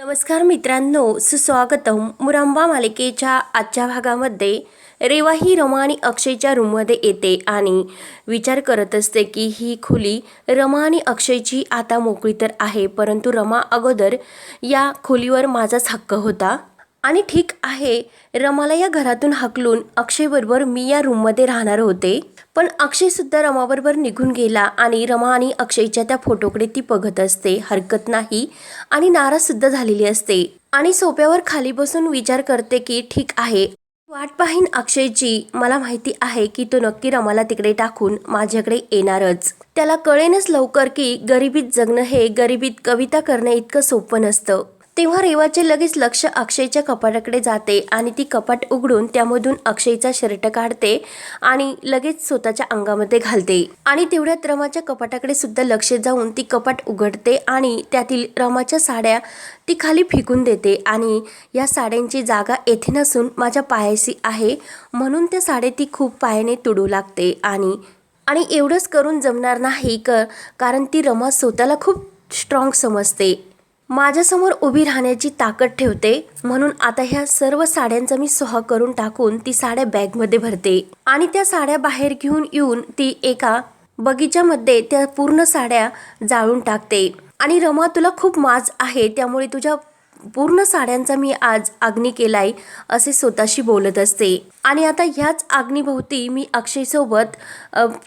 नमस्कार मित्रांनो सुस्वागतम मुरंबा मालिकेच्या आजच्या भागामध्ये रेवा ही रमा आणि अक्षयच्या रूममध्ये येते आणि विचार करत असते की ही खोली रमा आणि अक्षयची आता मोकळी तर आहे परंतु रमा अगोदर या खोलीवर माझाच हक्क होता. आणि ठीक आहे रमाला या घरातून हकलून अक्षयबरोबर मी या रूममध्ये राहणार होते. पण अक्षयसुद्धा रमाबरोबर निघून गेला आणि रमा आणि अक्षयच्या त्या फोटोकडे ती बघत असते. हरकत नाही. आणि नाराजसुद्धा झालेली असते. आणि सोप्यावर खाली बसून विचार करते की ठीक आहे. वाट पाहीन अक्षयची. मला माहिती आहे की तो नक्की रमाला तिकडे टाकून माझ्याकडे येणारच. त्याला कळेनच लवकर की गरिबीत जगणं हे गरिबीत कविता करणं इतकं सोपं नसतं. तेव्हा रेवाचे लगेच लक्ष अक्षयच्या कपाटाकडे जाते आणि ती कपाट उघडून त्यामधून अक्षयचा शर्ट काढते आणि लगेच स्वतःच्या अंगामध्ये घालते. आणि तेवढ्यात रमाच्या कपाटाकडे सुद्धा लक्ष जाऊन ती कपाट उघडते आणि त्यातील रमाच्या साड्या ती खाली फेकून देते आणि या साड्यांची जागा येथे नसून माझ्या पायाशी आहे. म्हणून त्या साड्या ती खूप पायाने तुडू लागते आणि आणि एवढंच करून जमणार नाही कर कारण ती रमा स्वतःला खूप स्ट्रॉंग समजते. माझ्यासमोर उभी राहण्याची ताकद ठेवते म्हणून आता ह्या सर्व साड्यांचा मी सोहा करून टाकून ती साड्या बॅगमध्ये भरते. आणि त्या साड्या बाहेर घेऊन येऊन ती एका बगीच्यामध्ये त्या पूर्ण साड्या जाळून टाकते. आणि रमा तुला खूप माज आहे त्यामुळे तुझ्या पूर्ण साड्यांचा मी आज अग्नी केलाय असे स्वतःशी बोलत असते. आणि आता ह्याच अग्नीभोवती मी अक्षयसोबत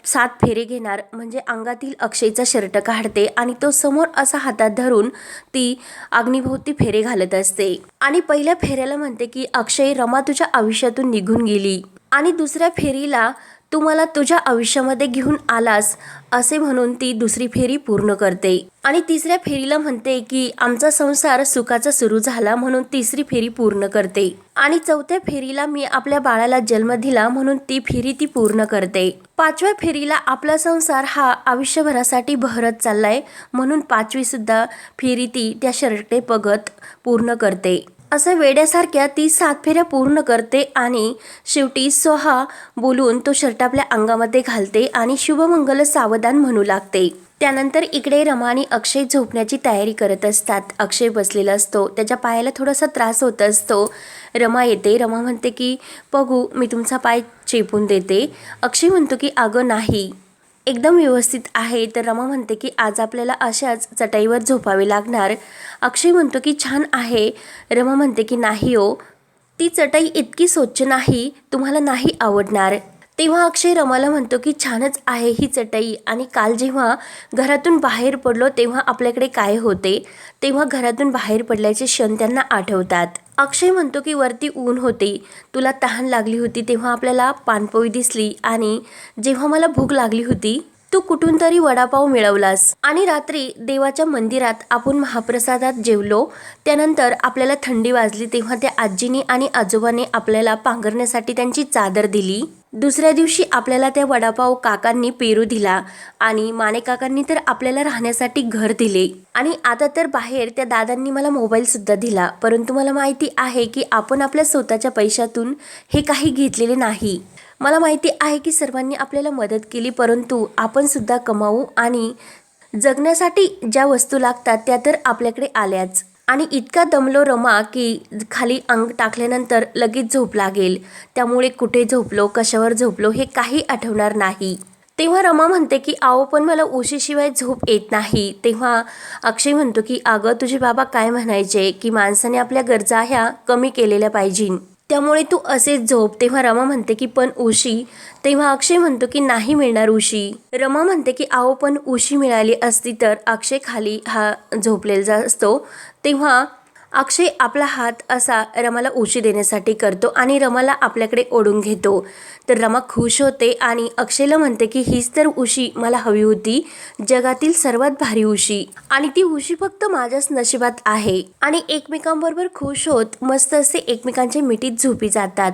सात फेरे घेणार. म्हणजे अंगातील अक्षयचा शर्ट काढते आणि तो समोर असा हातात धरून ती अग्नीभोवती फेरे घालत असते. आणि पहिल्या फेऱ्याला म्हणते की अक्षय रमा तुझ्या आयुष्यातून निघून गेली. आणि दुसऱ्या फेरीला तू मला तुझ्या आयुष्यामध्ये घेऊन आलास असे म्हणून ती दुसरी फेरी पूर्ण करते. आणि तिसऱ्या फेरीला म्हणते की आमचा संसार सुखाचा सुरू झाला म्हणून तिसरी फेरी पूर्ण करते. आणि चौथ्या फेरीला मी आपल्या बाळाला जन्म दिला म्हणून ती फेरी ती पूर्ण करते. पाचव्या फेरीला आपला संसार हा आयुष्यभरासाठी बहरत चाललाय म्हणून पाचवी सुद्धा फेरी ती त्या शर्टे बघत पूर्ण करते. असं वेड्यासारख्या ती सात फेऱ्या पूर्ण करते आणि शेवटी सोहा बोलून तो शर्ट आपल्या अंगामध्ये घालते आणि शुभमंगल सावधान म्हणू लागते. त्यानंतर इकडे रमा आणि अक्षय झोपण्याची तयारी करत असतात. अक्षय बसलेला असतो. त्याच्या पायाला थोडासा त्रास होत असतो. रमा येते. रमा म्हणते की बघू मी तुमचा पाय चेपून देते. अक्षय म्हणतो की अगं नाही. एकदम व्यवस्थित आहे. तर रमा म्हणते की आज आपल्याला अशाच चटाईवर झोपावे लागणार. अक्षय म्हणतो की छान आहे. रमा म्हणते की नाही हो ती चटाई इतकी स्वच्छ नाही तुम्हाला नाही आवडणार. तेव्हा अक्षय रमाला म्हणतो की छानच आहे ही चटई. आणि काल जेव्हा घरातून बाहेर पडलो तेव्हा आपल्याकडे काय होते? तेव्हा घरातून बाहेर पडल्याचे क्षण त्यांना आठवतात. अक्षय म्हणतो की वरती ऊन होते. तुला तहान लागली होती तेव्हा आपल्याला पानपोळी दिसली आणि जेव्हा मला भूक लागली होती तू कुठून तरी वडापाव मिळवलास. आणि रात्री देवाच्या मंदिरात आपण महाप्रसादात जेवलो. त्यानंतर आपल्याला थंडी वाजली तेव्हा त्या आजीने आणि आजोबाने आपल्याला पांघरण्यासाठी त्यांची चादर दिली. दुसऱ्या दिवशी आपल्याला त्या वडापाव काकांनी पेरू दिला आणि माने काकांनी तर आपल्याला राहण्यासाठी घर दिले. आणि आता तर बाहेर त्या दादांनी मला मोबाईल सुद्धा दिला. परंतु मला माहिती आहे की आपण आपल्या स्वतःच्या पैशातून हे काही घेतलेले नाही. मला माहिती आहे की सर्वांनी आपल्याला मदत केली परंतु आपण सुद्धा कमावू आणि जगण्यासाठी ज्या वस्तू लागतात त्या तर आपल्याकडे आल्याच. आणि इतका दमलो रमा की खाली अंग टाकल्यानंतर लगेच झोप लागेल. त्यामुळे कुठे झोपलो कशावर झोपलो हे काही आठवणार नाही. तेव्हा रमा म्हणते की आओ पण मला उशीशिवाय झोप येत नाही. तेव्हा अक्षय म्हणतो की अगं तुझे बाबा काय म्हणायचे की माणसाने आपल्या गरजा ह्या कमी केलेल्या पाहिजे त्यामुळे तू असेच झोप. तेव्हा रमा म्हणते की पण उशी. तेव्हा अक्षय म्हणतो की नाही मिळणार उशी. रमा म्हणते की आहो पण उशी मिळाली असती तर अक्षय खाली हा झोपलेला असतो. तेव्हा अक्षय आपला हात असा रमाला उशी देण्यासाठी करतो आणि रमाला आपल्याकडे ओढून घेतो. तर रमा खुश होते आणि अक्षयला म्हणते की हीच तर उशी मला हवी होती. जगातील सर्वात भारी उशी. आणि ती उशी फक्त माझ्याच नशिबात आहे. आणि एकमेकांबरोबर खुश होत मस्त असे एकमेकांच्या मिठीत झोपी जातात.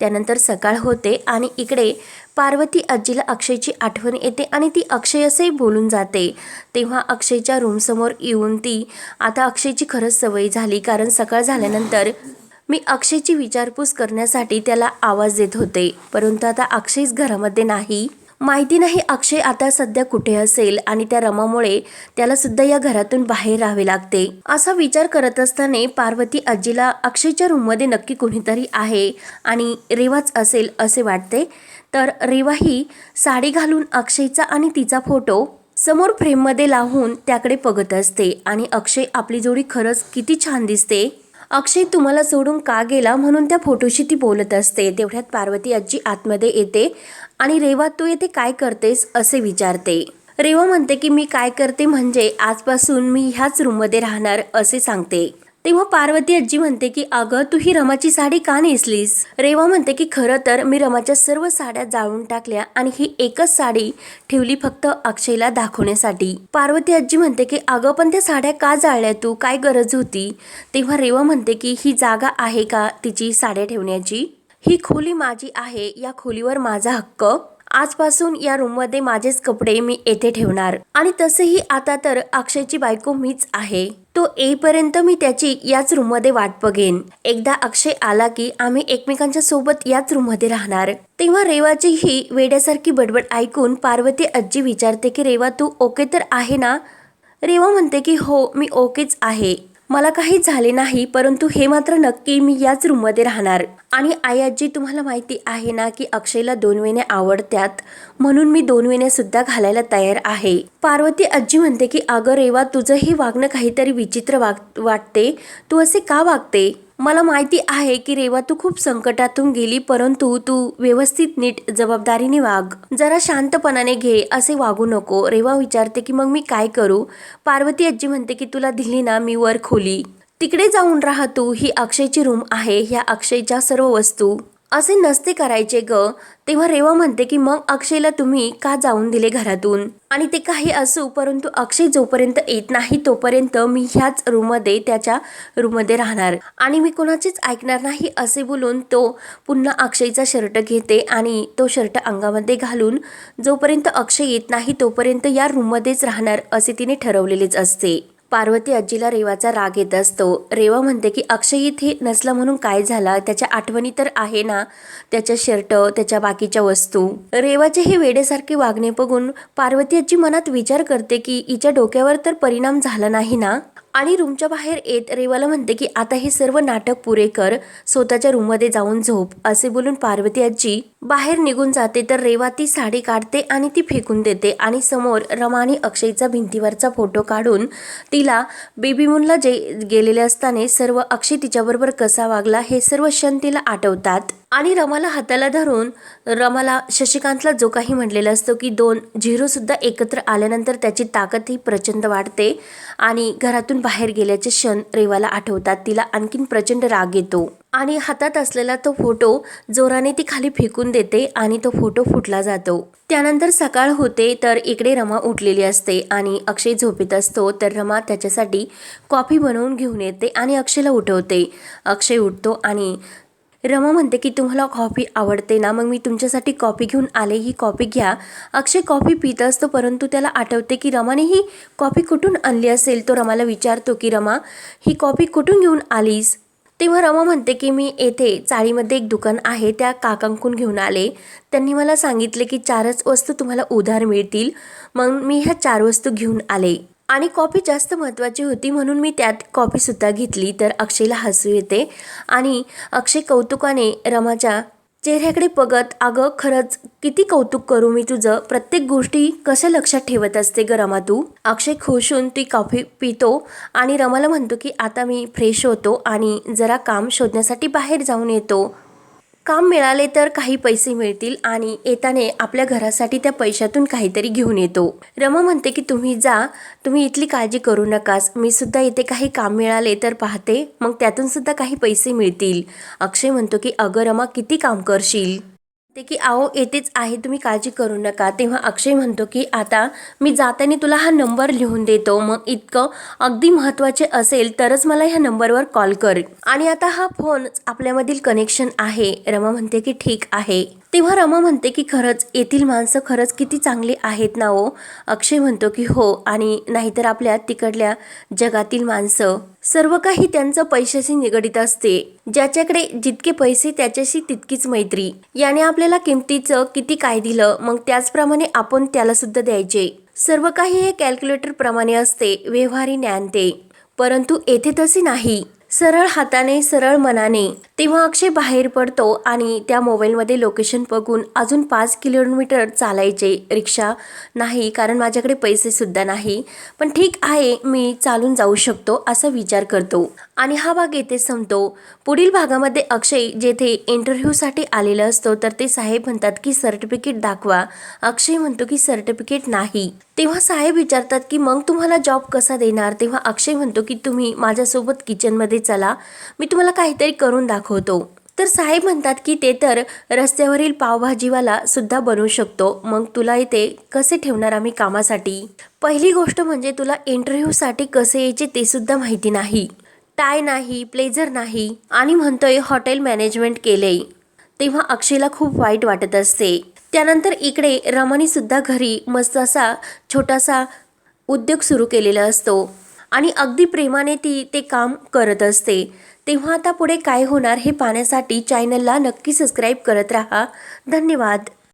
त्यानंतर सकाळ होते आणि इकडे पार्वती आजीला अक्षयची आठवण येते आणि ती अक्षय बोलून जाते. तेव्हा अक्षयच्या रूमसमोर येऊन ती आता अक्षयची खरंच सवय झाली कारण सकाळ झाल्यानंतर मी अक्षयची विचारपूस करण्यासाठी त्याला आवाज देत होते. परंतु आता अक्षयच घरामध्ये नाही. माहिती नाही अक्षय आता सध्या कुठे असेल आणि त्या रमामुळे त्याला सुद्धा या घरातून बाहेर राहावे लागते. असा विचार करत असताना पार्वती आजीला अक्षयच्या रूममध्ये नक्की कोणीतरी आहे आणि रेवाच असेल असे वाटते. तर रेवा ही साडी घालून अक्षयचा आणि तिचा फोटो समोर फ्रेममध्ये लावून त्याकडे बघत असते आणि अक्षय आपली जोडी खरंच किती छान दिसते. अक्षय तुम्हाला सोडून का गेला म्हणून त्या फोटोशी ती बोलत असते. तेवढ्यात पार्वती आजी आतमध्ये येते आणि रेवा तू येथे काय करतेस? असे विचारते. रेवा म्हणते की मी काय करते म्हणजे आजपासून मी ह्याच रूममध्ये राहणार असे सांगते. तेव्हा पार्वती आजी म्हणते की अगं तू ही रमाची साडी का नेसलीस? रेवा म्हणते की खरं तर मी रमाच्या सर्व साड्या जाळून टाकल्या आणि ही एकच साडी ठेवली फक्त अक्षयला दाखवण्यासाठी. पार्वती आजी म्हणते की अगं पण त्या साड्या का जाळल्या तू? काय गरज होती? तेव्हा रेवा म्हणते की ही जागा आहे का तिची साड्या ठेवण्याची? ही खोली माझी आहे. या खोलीवर माझा हक्क. आजपासून या रूममध्ये माझेच कपडे मी येथे ठेवणार. आणि तसेही आता तर अक्षयची बायको मीच आहे. तो येईपर्यंत मी त्याची याच रूममध्ये वाट बघेन. एकदा अक्षय आला की आम्ही एकमेकांच्या सोबत याच रूममध्ये राहणार. तेव्हा रेवाची ही वेड्यासारखी बडबड ऐकून पार्वती आजी विचारते की रेवा तू ओके तर आहे ना? रेवा म्हणते की हो मी ओकेच आहे. मला काही झाले नाही परंतु हे मात्र नक्की मी याच रूममध्ये राहणार. आणि आई आजी तुम्हाला माहिती आहे ना की अक्षयला दोन वेण्या आवडत्यात म्हणून मी दोन वेण्या सुद्धा घालायला तयार आहे. पार्वती आजी म्हणते की अगं रेवा तुझं हे वागणं काहीतरी विचित्र वाग वाटते. तू असे का वागते? मला माहिती आहे की रेवा तू खूप संकटातून गेली परंतु तू व्यवस्थित नीट जबाबदारीने वाग. जरा शांतपणाने घे असे वागू नको. रेवा विचारते की मग मी काय करू? पार्वती आजी म्हणते की तुला दिली ना मी वर खोली. तिकडे जाऊन राहा तू. ही अक्षयची रूम आहे. ह्या अक्षयच्या सर्व वस्तू असे नसते करायचे ग. तेव्हा रेवा म्हणते की मग अक्षयला तुम्ही का जाऊन दिले घरातून? आणि ते काही असो परंतु अक्षय जोपर्यंत येत नाही तोपर्यंत मी ह्याच रूममध्ये त्याच्या रूममध्ये राहणार. आणि मी कोणाचीच ऐकणार नाही असे बोलून तो पुन्हा अक्षयचा शर्ट घेते आणि तो शर्ट अंगामध्ये घालून जोपर्यंत अक्षय येत नाही तोपर्यंत या रूममध्येच राहणार असे तिने ठरवलेलेच असते. पार्वती आजीला रेवाचा राग येत असतो. रेवा म्हणते की अक्षय इथे नसला म्हणून काय झाला? त्याच्या आठवणी तर आहे ना? त्याच्या शर्ट त्याच्या बाकीच्या वस्तू. रेवाचे हे वेडेसारखे वागणे बघून पार्वती आजी मनात विचार करते की हिच्या डोक्यावर तर परिणाम झाला नाही ना? आणि रूमच्या बाहेर येत रेवाला म्हणते की आता हे सर्व नाटक पुरे कर. स्वतःच्या रूममध्ये जाऊन झोप. असे बोलून पार्वती आजी बाहेर निघून जाते तर रेवा ती साडी काढते आणि ती फेकून देते. आणि समोर रमाने अक्षयचा भिंतीवरचा फोटो काढून तिला बेबी मूनला जे गेलेले असताना सर्व अक्षय तिच्याबरोबर कसा वागला हे सर्व क्षण तिला आठवतात. आणि रमाला हाताला धरून रमाला शशिकांतला जो काही म्हटलेला असतो की दोन झिरोसुद्धा एकत्र आल्यानंतर त्याची ताकद ही प्रचंड वाढते आणि घरातून बाहेर गेल्याचे क्षण रेवाला आठवतात. तिला आणखीन प्रचंड राग येतो. आणि हातात असलेला तो फोटो जोराने ती खाली फेकून देते आणि तो फोटो फुटला जातो. त्यानंतर सकाळ होते तर इकडे रमा उठलेली असते आणि अक्षय झोपेत असतो तर रमा त्याच्यासाठी कॉफी बनवून घेऊन येते आणि अक्षयला उठवते. अक्षय उठतो आणि रमा म्हणते की तुम्हाला कॉफी आवडते ना मग मी तुमच्यासाठी कॉफी घेऊन आले ही कॉफी घ्या. अक्षय कॉफी पित असतो परंतु त्याला आठवते की रमाने ही कॉफी कुठून आणली असेल? तो रमाला विचारतो की रमा ही कॉफी कुठून घेऊन आलीस? तेव्हा रमा म्हणते की मी येथे चाळीमध्ये एक दुकान आहे त्या काकांकून घेऊन आले. त्यांनी मला सांगितले की चारच वस्तू तुम्हाला उधार मिळतील. मग मी ह्या चार वस्तू घेऊन आले. आणि कॉफी जास्त महत्त्वाची होती म्हणून मी त्यात कॉफीसुद्धा घेतली. तर अक्षयला हसू येते. आणि अक्षय कौतुकाने रमाच्या चेहऱ्याकडे बघत अगं खरंच किती कौतुक करू मी तुझं. प्रत्येक गोष्टी कशा लक्षात ठेवत असते ग रमा तू. अक्षय खुश होऊन ती कॉफी पितो आणि रमाला म्हणतो की आता मी फ्रेश होतो आणि जरा काम शोधण्यासाठी बाहेर जाऊन येतो. काम मिळाले तर काही पैसे मिळतील आणि येताने आपल्या घरासाठी त्या पैशातून काहीतरी घेऊन येतो. रमा म्हणते की तुम्ही जा तुम्ही इथली काळजी करू नकास. मी सुद्धा इथे काही काम मिळाले तर पाहते. मग त्यातून सुद्धा काही पैसे मिळतील. अक्षय म्हणतो की अगं रमा किती काम करशील? ते की आहो येतेच आहे तुम्ही काळजी करू नका. तेव्हा अक्षय म्हणतो की आता मी जाताना तुला हा नंबर लिहून देतो. मग इतकं अगदी महत्त्वाचे असेल तरच मला ह्या नंबरवर कॉल कर. आणि आता हा फोन आपल्यामधील कनेक्शन आहे. रमा म्हणते की ठीक आहे. तेव्हा रमा म्हणते की खरंच येथील माणसं खरंच किती चांगली आहेत ना हो? अक्षय म्हणतो की हो. आणि नाहीतर आपल्या तिकडल्या जगातील माणसं सर्व काही त्यांचं पैशाशी निगडित असते. ज्याच्याकडे जितके पैसे त्याच्याशी तितकीच मैत्री. याने आपल्याला किमतीचं किती काय दिलं मग त्याचप्रमाणे आपण त्याला सुद्धा द्यायचे. सर्व काही हे कॅल्क्युलेटर प्रमाणे असते व्यवहारी ज्ञान ते. परंतु येथे तसे नाही. सरळ हाताने सरळ मनाने. तेव्हा अक्षय बाहेर पडतो आणि त्या मोबाईलमध्ये लोकेशन बघून अजून पाच किलोमीटर चालायचे. रिक्षा नाही कारण माझ्याकडे पैसेसुद्धा नाही. पण ठीक आहे मी चालून जाऊ शकतो असा विचार करतो. आणि हा भाग येथे संपतो. पुढील भागामध्ये अक्षय जेथे इंटरव्ह्यूसाठी आलेला असतो तर ते साहेब म्हणतात की सर्टिफिकेट दाखवा. अक्षय म्हणतो की सर्टिफिकेट नाही. तेव्हा साहेब विचारतात की मग तुम्हाला जॉब कसा देणार? तेव्हा अक्षय म्हणतो की तुम्ही माझ्यासोबत किचनमध्ये चला. मी तुम्हाला काहीतरी करून दाखवतो. तर साहेब म्हणतात की ते तर रस्त्यावरील पावभाजीवाला सुद्धा बनवू शकतो. मग तुला इथे कसे ठेवणार आम्ही कामासाठी? पहिली गोष्ट म्हणजे तुला इंटरव्ह्यूसाठी कसे यायचे ते सुद्धा माहिती नाही. टाय नाही प्लेझर नाही आणि म्हणतोय हॉटेल मॅनेजमेंट केले तेव्हा अक्षयला खूप वाईट वाटत असते. त्यानंतर इकडे रमानी सुद्धा घरी मस्त असा छोटासा उद्योग सुरू केलेला असतो. आणि अगदी प्रेमाने ती ते काम करत असते. तेव्हा आता पुढे काय होणार हे पाहण्यासाठी चॅनलला नक्की सबस्क्राईब करत राहा. धन्यवाद.